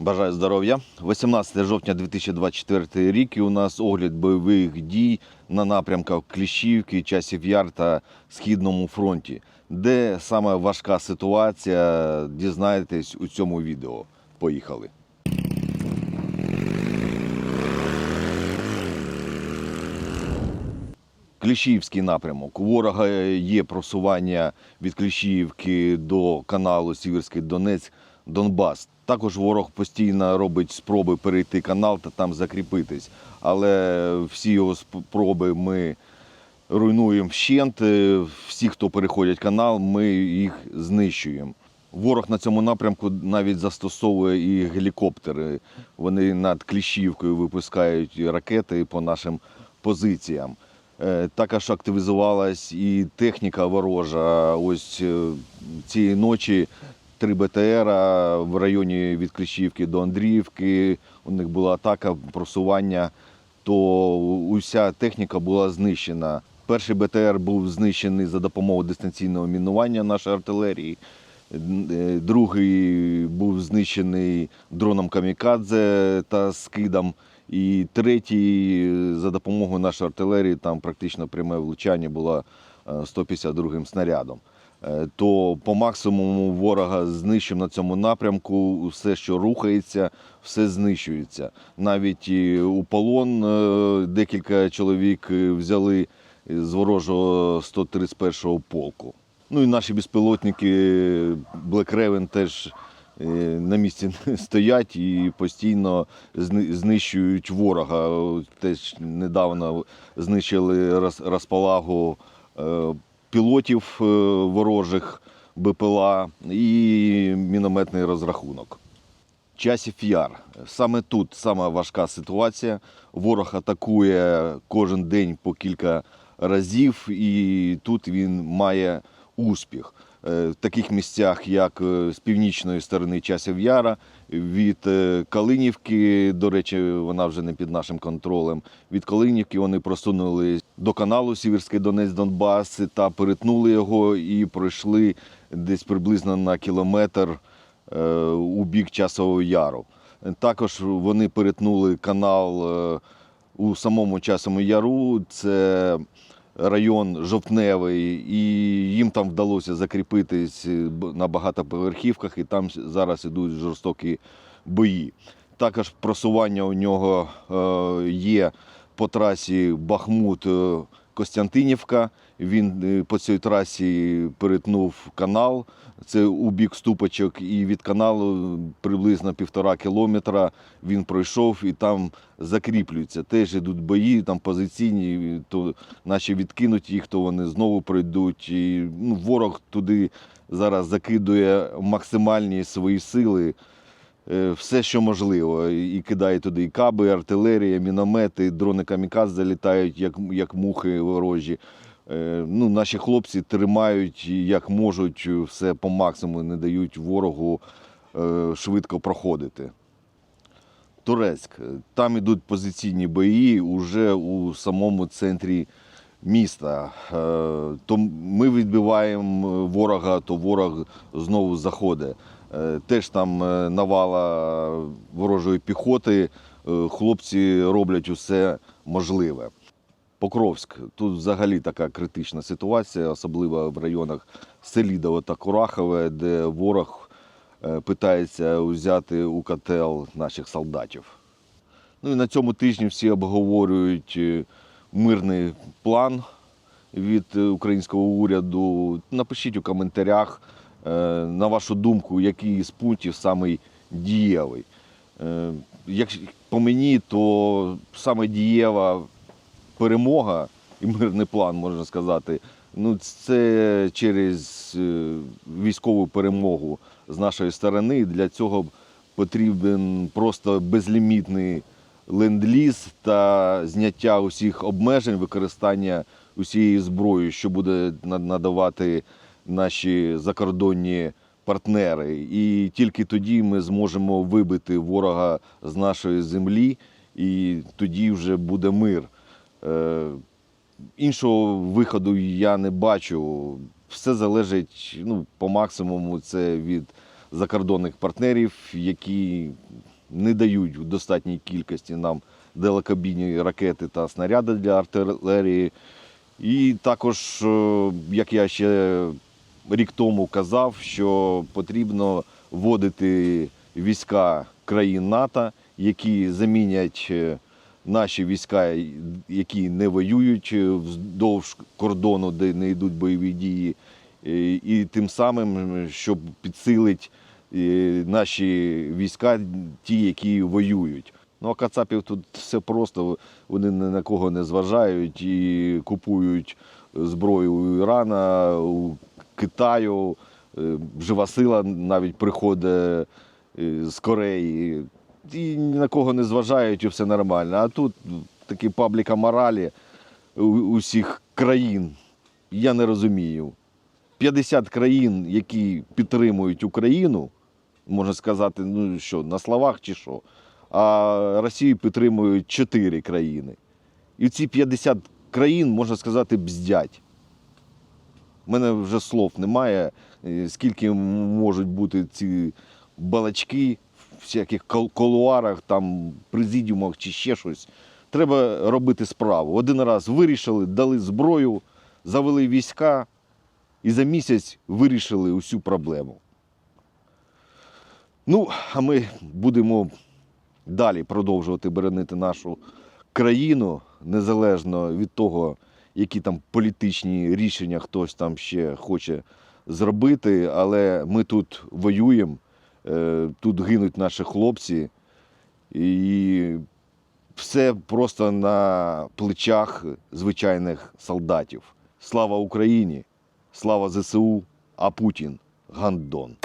Бажаю здоров'я. 18 жовтня 2024 рік і у нас огляд бойових дій на напрямках Кліщівки, Часів Яр та Східному фронті. Де саме важка ситуація, дізнаєтесь у цьому відео. Поїхали. Кліщівський напрямок. У ворога є просування від Кліщівки до каналу Сіверський Донець, Донбас. Також ворог постійно робить спроби перейти канал та там закріпитись. Але всі його спроби ми руйнуємо вщент. Е, Всі, хто переходять канал, ми їх знищуємо. Ворог на цьому напрямку навіть застосовує і гелікоптери. Вони над Кліщівкою випускають ракети по нашим позиціям. Е, Також активізувалась і техніка ворожа. Ось е, цієї ночі три БТР в районі від Кліщівки до Андріївки. У них була атака, просування, то уся техніка була знищена. Перший БТР був знищений за допомогою дистанційного мінування нашої артилерії. Е, Другий був знищений дроном Камікадзе та скидом. І третій за допомогою нашої артилерії, там практично пряме влучання було е, 152-м снарядом. Е, То по максимуму ворога знищимо на цьому напрямку все, що рухається, все знищується. Навіть у полон е, декілька чоловік е, взяли з ворожого 131-го полку. Ну і наші безпілотники Black Raven теж на місці стоять і постійно знищують ворога. Теж недавно знищили роз- розпалагу пілотів е, ворожих БПЛА і мінометний розрахунок. Часів Яр. Саме тут сама важка ситуація. Ворог атакує кожен день по кілька разів, і тут він має успіх. Е, В таких місцях, як е, з північної сторони Часів Яра, від е, Калинівки, до речі, вона вже не під нашим контролем. Від Калинівки вони просунули до каналу Сіверський Донець Донбас та перетнули його і пройшли десь приблизно на кілометр у бік Часового Яру. Також вони перетнули канал у самому Часовому Яру. Це район Жовтневий, і їм там вдалося закріпитись е, на багатоповерхівках, і там зараз ідуть жорстокі бої. Також просування у нього е, є по трасі Бахмут. Костянтинівка. Він е, по цій трасі перетнув канал. Це у бік ступочок, і від каналу приблизно півтора кілометра він пройшов і там закріплюється. Теж йдуть бої, там позиційні, то наші відкинуть їх, то вони знову пройдуть. І, ну, ворог туди зараз закидує максимальні свої сили все, що можливо. І кидає туди і каби, і артилерія, міномети, і дрони каміказ залітають, як, як мухи ворожі. Е, Ну, наші хлопці тримають як можуть все по максимуму, не дають ворогу е, швидко проходити. Турецьк. Там ідуть позиційні бої уже у самому центрі міста. Е, То ми відбиваємо ворога, то ворог знову заходить. Е, Теж там е, навала ворожої піхоти. Е, Хлопці роблять усе можливе. Покровськ. Тут взагалі така критична ситуація, особливо в районах Селідово та Курахове, де ворог питається взяти у котел наших солдатів. Ну і на цьому тижні всі обговорюють мирний план від українського уряду. Напишіть у коментарях, на вашу думку, який з пунктів самий дієвий. Е, Як по мені, то саме дієва перемога і мирний план, можна сказати. Ну, це через е, військову перемогу з нашої сторони. Для цього потрібен просто безлімітний ленд-ліз та зняття усіх обмежень, використання усієї зброї, що буде надавати наші закордонні партнери. І тільки тоді ми зможемо вибити ворога з нашої землі, і тоді вже буде мир. Е, Іншого виходу я не бачу. Все залежить ну, по максимуму це від закордонних партнерів, які не дають в достатній кількості нам далекобійні ракети та снаряди для артилерії. І також, е, як я ще рік тому казав, що потрібно вводити війська країн НАТО, які замінять е, наші війська, які не воюють е, вздовж кордону, де не йдуть бойові дії, е, і тим самим, щоб підсилити наші війська, ті, які воюють. Ну а Кацапів тут все просто, вони ні на кого не зважають і купують зброю у Ірана, у Китаю. Е, Жива сила навіть приходить е, з Кореї. І ні на кого не зважають, і все нормально. А тут такі пабліка моралі усіх країн. Я не розумію. 50 країн, які підтримують Україну, можна сказати, ну що, на словах чи що. А Росію підтримують 4 країни. І ці 50 країн, можна сказати, бздять. У мене вже слов немає, е, скільки можуть бути ці балачки в всяких колуарах, там, президіумах чи ще щось. Треба робити справу. Один раз вирішили, дали зброю, завели війська і за місяць вирішили усю проблему. Ну, а ми будемо далі продовжувати боронити нашу країну, незалежно від того, які там політичні рішення хтось там ще хоче зробити. Але ми тут воюємо, е, тут гинуть наші хлопці, і все просто на плечах звичайних солдатів. Слава Україні! Слава ЗСУ, а Путін гандон.